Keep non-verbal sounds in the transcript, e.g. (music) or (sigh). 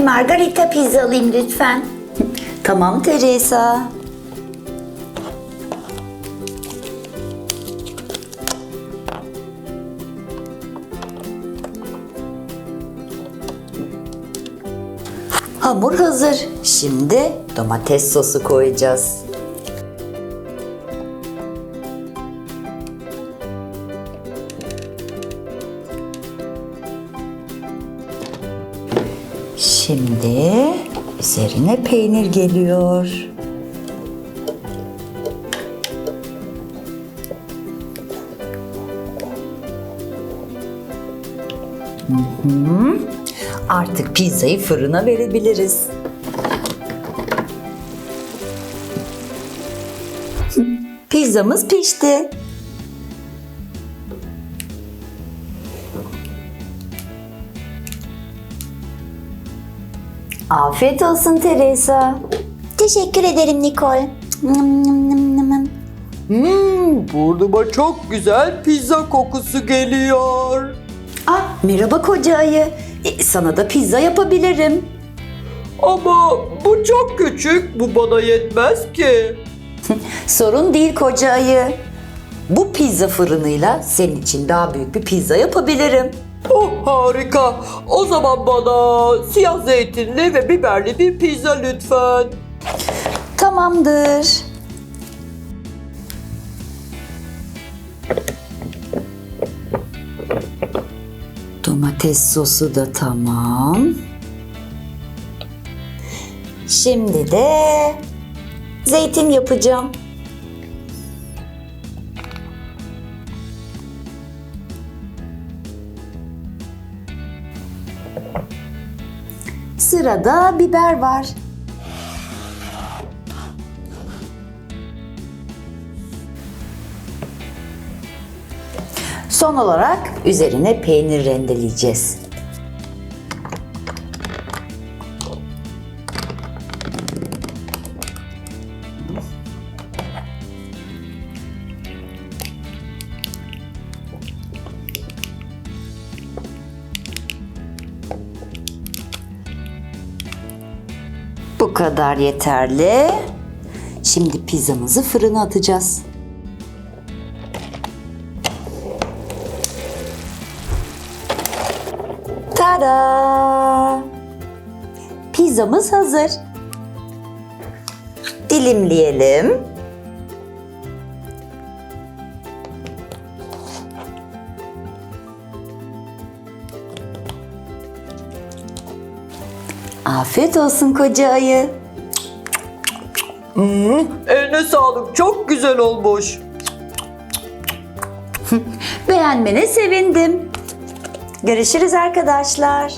margarita pizza alayım lütfen. (laughs) Tamam Teresa. Hamur hazır. Şimdi domates sosu koyacağız. Şimdi üzerine peynir geliyor. Hı hı. Artık pizzayı fırına verebiliriz. Pizzamız pişti. Afiyet olsun Teresa. Teşekkür ederim Nicole. Nım nım nım nım nım. Hmm, burnuma çok güzel pizza kokusu geliyor. Ah, merhaba koca ayı. E, sana da pizza yapabilirim. Ama bu çok küçük, bu bana yetmez ki. (laughs) Sorun değil koca ayı. Bu pizza fırınıyla senin için daha büyük bir pizza yapabilirim. Oh harika. O zaman bana siyah zeytinli ve biberli bir pizza lütfen. Tamamdır. Domates sosu da tamam. Şimdi de zeytin yapacağım. Sırada biber var. Son olarak üzerine peynir rendeleyeceğiz. Bu kadar yeterli. Şimdi pizzamızı fırına atacağız. Tada! Pizzamız hazır. Dilimleyelim. Afiyet olsun koca ayı. Hmm, eline sağlık, çok güzel olmuş. Beğenmene sevindim. Görüşürüz arkadaşlar.